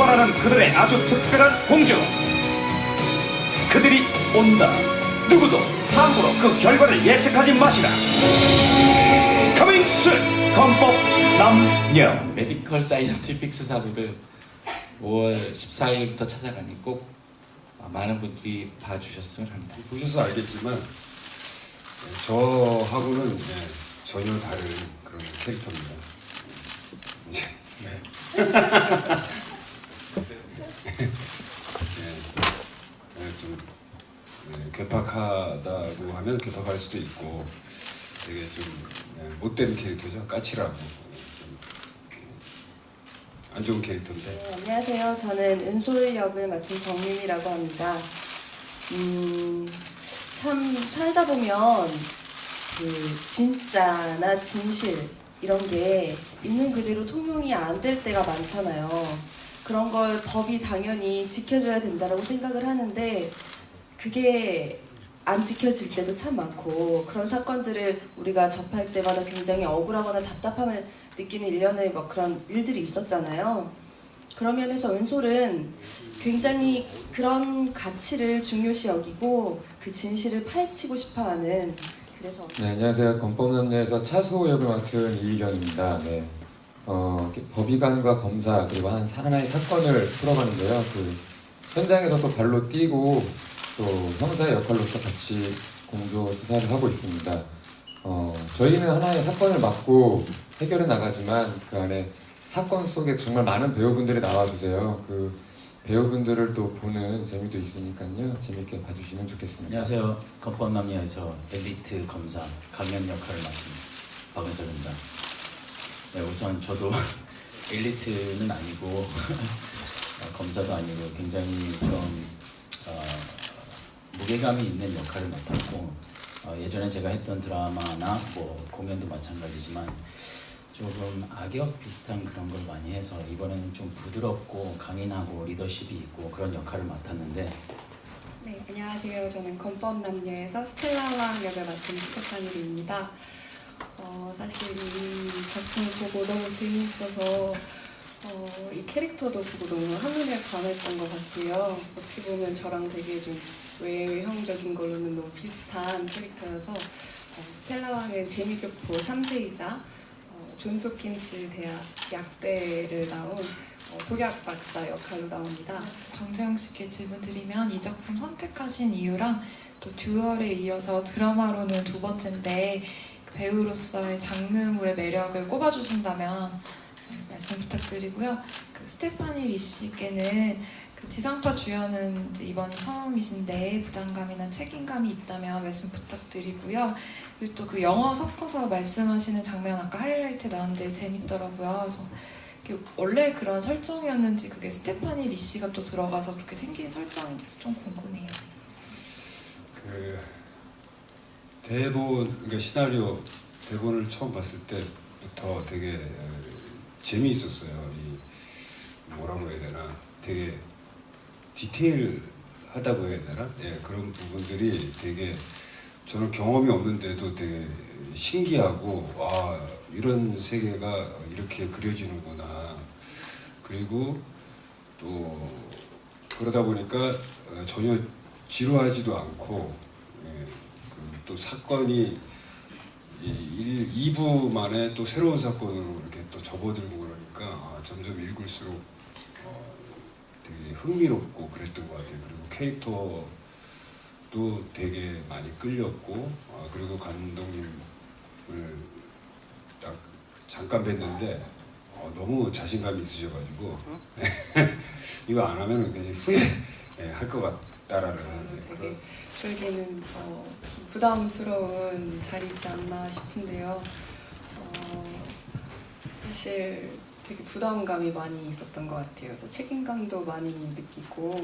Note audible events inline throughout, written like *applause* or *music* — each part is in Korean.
출발하는 그들의 아주 특별한 공주. 그들이 온다. 누구도 함부로 그 결과를 예측하지 마시라. 커밍스 건법 남녀. 메디컬 사이언티픽 수사부를 5월 14일부터 찾아가니 꼭 많은 분들이 봐주셨으면 합니다. 보셔서 알겠지만 네, 저하고는 네, 전혀 다른 그런 캐릭터입니다. 이제, 네. *laughs* 네, 좀 네, 괴팍하다고 하면 괴팍할 수도 있고 되게 좀 네, 못된 캐릭터죠. 까칠하고 좀, 안 좋은 캐릭터인데 네, 안녕하세요. 저는 은솔 역을 맡은 정유미라고 합니다. 음, 참 살다 보면 그 진짜나 진실 이런 게 있는 그대로 통용이 안 될 때가 많잖아요. 그런 걸 법이 당연히 지켜줘야 된다고 생각을 하는데 그게 안 지켜질 때도 참 많고 그런 사건들을 우리가 접할 때마다 굉장히 억울하거나 답답함을 느끼는 일련의 뭐 그런 일들이 있었잖아요. 그런 면에서 은솔은 굉장히 그런 가치를 중요시 여기고 그 진실을 파헤치고 싶어하는 그래서 네, 안녕하세요. 건법남녀에서 차수호 역을 맡은 이희경입니다. 네. 어, 법의관과 검사 그리고 한 하나의 사건을 풀어가는데요. 그 현장에서 또 발로 뛰고 또 형사의 역할로서 같이 공조 수사를 하고 있습니다. 어, 저희는 하나의 사건을 맡고 해결해 나가지만 그 안에 사건 속에 정말 많은 배우분들이 나와주세요. 그 배우분들을 또 보는 재미도 있으니까요. 재밌게 봐주시면 좋겠습니다. 안녕하세요. 건법남녀에서 엘리트 검사 강연 역할을 맡은 박은석입니다. 네, 우선 저도 *laughs* 엘리트는 아니고 어, *laughs* 검사도 아니고 굉장히 좀 어, 무게감이 있는 역할을 맡았고 어, 예전에 제가 했던 드라마나 뭐 공연도 마찬가지지만 조금 악역 비슷한 그런 걸 많이 해서 이번에는 좀 부드럽고 강인하고 리더십이 있고 그런 역할을 맡았는데 네, 안녕하세요. 저는 건법남녀에서 스텔라왕 역을 맡은 스테파니입니다. 어, 사실 이 작품을 보고 너무 재미있어서 어, 이 캐릭터도 보고 너무 한눈에 반했던 것 같아요. 어떻게 보면 저랑 되게 좀 외형적인 걸로는 너무 비슷한 캐릭터여서 어, 스텔라 왕은 재미교포 3세이자 어, 존스 홉킨스 대학 약대를 나온 어, 독약 박사 역할로 나옵니다. 정재영 씨께 질문 드리면 이 작품 선택하신 이유랑 또 듀얼에 이어서 드라마로는 두 번째인데 그 배우로서의 장르물의 매력을 꼽아주신다면 말씀 부탁드리고요. 그 스테파니 리 씨께는 그 지상파 주연은 이번이 처음이신데 부담감이나 책임감이 있다면 말씀 부탁드리고요. 그리고 또 그 영어 섞어서 말씀하시는 장면 아까 하이라이트 나왔는데 재밌더라고요. 원래 그런 설정이었는지 그게 스테파니 리 씨가 또 들어가서 그렇게 생긴 설정인지 좀 궁금해요. 그 대본 그러니까 시나리오 대본을 처음 봤을 때부터 되게 어, 재미있었어요. 이 뭐라고 해야 되나 되게 디테일하다고 해야 되나? 예, 그런 부분들이 되게 저는 경험이 없는데도 되게 신기하고 와 이런 세계가 이렇게 그려지는구나. 그리고 또 그러다 보니까 어, 전혀 지루하지도 않고 예, 그또 사건이 이 1, 2부 만에 또 새로운 사건으로 이렇게 또 접어들고 그러니까 아, 점점 읽을수록 어, 되게 흥미롭고 그랬던 것 같아요. 그리고 캐릭터도 되게 많이 끌렸고 아, 그리고 감독님을 딱 잠깐 뵀는데 어, 너무 자신감이 있으셔가지고 *laughs* 이거 안 하면 굉장히 후회할 것 같다라는 네, 되게 그런 저에게는 어, 부담스러운 자리지 않나 싶은데요. 어, 사실 되게 부담감이 많이 있었던 것 같아요. 그래서 책임감도 많이 느끼고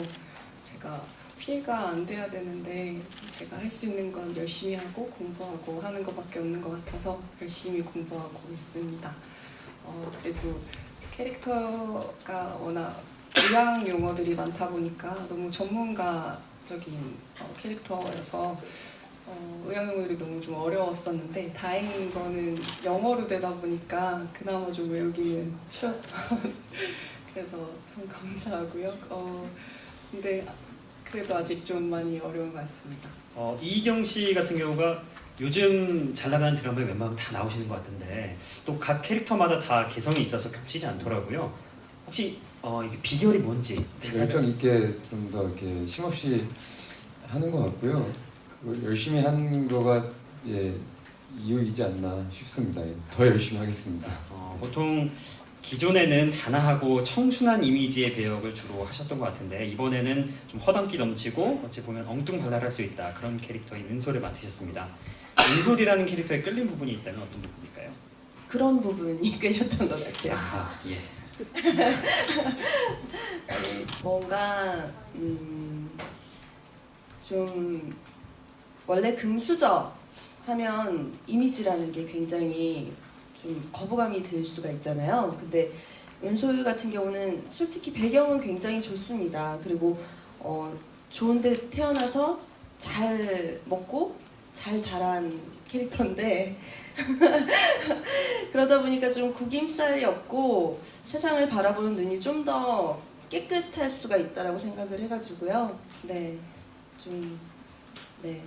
제가 피해가 안 돼야 되는데 제가 할 수 있는 건 열심히 하고 공부하고 하는 것밖에 없는 것 같아서 열심히 공부하고 있습니다. 어, 그리고 캐릭터가 워낙 의학 용어들이 많다 보니까 너무 전문가적인 어, 캐릭터여서 어, 의학 용어들이 너무 좀 어려웠었는데 다행인 거는 영어로 되다 보니까 그나마 좀 외우기는 쉬웠던 *laughs* 그래서 참 감사하고요. 어, 근데 그래도 아직 좀 많이 어려운 것 같습니다. 어, 이경 씨 같은 경우가 요즘 잘 나가는 드라마에 웬만하면 다 나오시는 것 같은데 또 각 캐릭터마다 다 개성이 있어서 겹치지 않더라고요. 혹시 어, 이게 비결이 뭔지 열정 있게 좀 더 이렇게 쉼없이 하는 것 같고요. 그걸 열심히 하는 거가 예, 이유이지 않나 싶습니다. 예, 더 열심히 하겠습니다. 어, 보통 기존에는 단아하고 청순한 이미지의 배역을 주로 하셨던 것 같은데 이번에는 좀 허당기 넘치고 어찌 보면 엉뚱발랄할 수 있다 그런 캐릭터인 은솔을 맡으셨습니다. 은솔이라는 캐릭터에 끌린 부분이 있다면 어떤 부분일까요? 그런 부분이 *laughs* 끌렸던 것 같아요. 아, 예. *laughs* 뭔가 음, 좀 원래 금수저 하면 이미지라는 게 굉장히 좀 거부감이 들 수가 있잖아요. 근데 은솔 같은 경우는 솔직히 배경은 굉장히 좋습니다. 그리고 어, 좋은데 태어나서 잘 먹고 잘 자란 캐릭터인데 *laughs* 그러다 보니까 좀 구김살이 없고 세상을 바라보는 눈이 좀 더 깨끗할 수가 있다라고 생각을 해가지고요. 네, 좀 네.